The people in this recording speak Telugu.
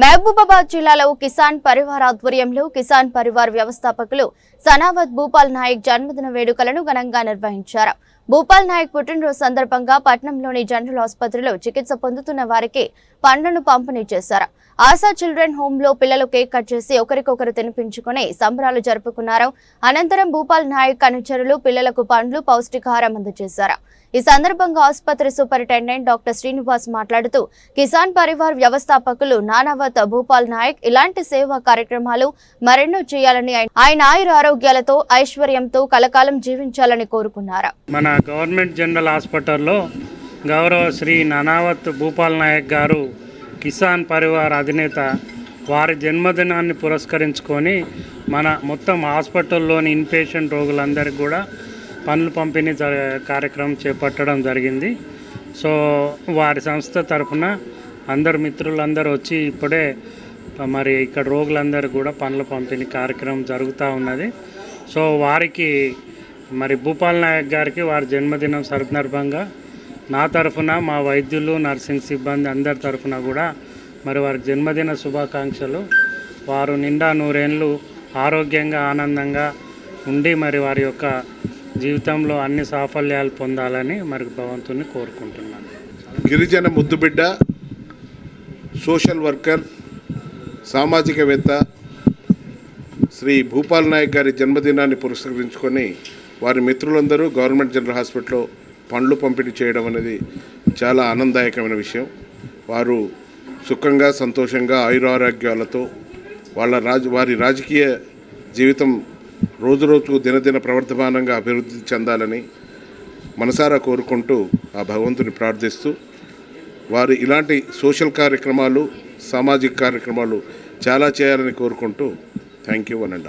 మహబూబాబాద్ జిల్లాలో కిసాన్ పరివార్ ఆధ్వర్యంలో కిసాన్ పరివార్ వ్యవస్థాపకులు సనావత్ భూపాల్ నాయక్ జన్మదిన వేడుకలను ఘనంగా నిర్వహించారు. భూపాల్ నాయక్ పుట్టినరోజు సందర్భంగా పట్నంలోని జనరల్ ఆసుపత్రిలో చికిత్స పొందుతున్న వారికి పండ్లను పంపిణీ చేశారు. ఆశా చిల్డ్రన్ హోమ్లో పిల్లలు కేక్ కట్ చేసి ఒకరికొకరు తినిపించుకుని సంబరాలు జరుపుకున్నారు. అనంతరం భూపాల్ నాయక్ అనుచరులు పిల్లలకు పండ్లు పౌష్టికాహారం అందజేశారు. ఈ సందర్భంగా ఆసుపత్రి సూపరింటెండెంట్ డాక్టర్ శ్రీనివాస్ మాట్లాడుతూ కిసాన్ పరివార్ వ్యవస్థాపకులు నానావత్ భూపాల్ నాయక్ ఇలాంటి సేవా కార్యక్రమాలు మరెన్నో చేయాలని ఆయన- ఆయన ఆయుర ఆరోగ్యాలతో ఐశ్వర్యంతో కలకాలం జీవించాలని కోరుకున్నారు. మన గవర్నమెంట్ జనరల్ హాస్పిటల్లో గౌరవ శ్రీ ననావత్ భూపాల్ నాయక్ గారు కిసాన్ పరివార్ అధినేత వారి జన్మదినాన్ని పురస్కరించుకొని మన మొత్తం హాస్పిటల్లోని ఇన్పేషెంట్ రోగులందరికీ కూడా పనులు పంపిణీ కార్యక్రమం చేపట్టడం జరిగింది. సో వారి సంస్థ తరఫున అందరు మిత్రులందరూ వచ్చి ఇప్పుడే మరి ఇక్కడ రోగులందరూ కూడా పనుల పంపిణీ కార్యక్రమం జరుగుతూ ఉన్నది. సో వారికి మరి భూపాల్ నాయక్ గారికి వారి జన్మదినం సందర్భంగా నా తరఫున మా వైద్యులు నర్సింగ్ సిబ్బంది అందరి తరఫున కూడా మరి వారి జన్మదిన శుభాకాంక్షలు. వారు నిండా నూరేళ్ళు ఆరోగ్యంగా ఆనందంగా ఉండి మరి వారి యొక్క జీవితంలో అన్ని సాఫల్యాలు పొందాలని మరి భగవంతుని కోరుకుంటున్నాను. గిరిజన ముద్దుబిడ్డ సోషల్ వర్కర్ సామాజికవేత్త శ్రీ భూపాల్ నాయక్ గారి జన్మదినాన్ని పురస్కరించుకొని వారి మిత్రులందరూ గవర్నమెంట్ జనరల్ హాస్పిటల్లో పండ్లు పంపిణీ చేయడం అనేది చాలా ఆనందదాయకమైన విషయం. వారు సుఖంగా సంతోషంగా ఆయురారోగ్యాలతో వాళ్ళ రాజ వారి రాజకీయ జీవితం రోజు రోజుకు దినదిన ప్రవర్ధమానంగా అభివృద్ధి చెందాలని మనసారా కోరుకుంటూ ఆ భగవంతుని ప్రార్థిస్తూ వారు ఇలాంటి సోషల్ కార్యక్రమాలు సామాజిక కార్యక్రమాలు చాలా చేయాలని కోరుకుంటూ థ్యాంక్ యూ అనండి.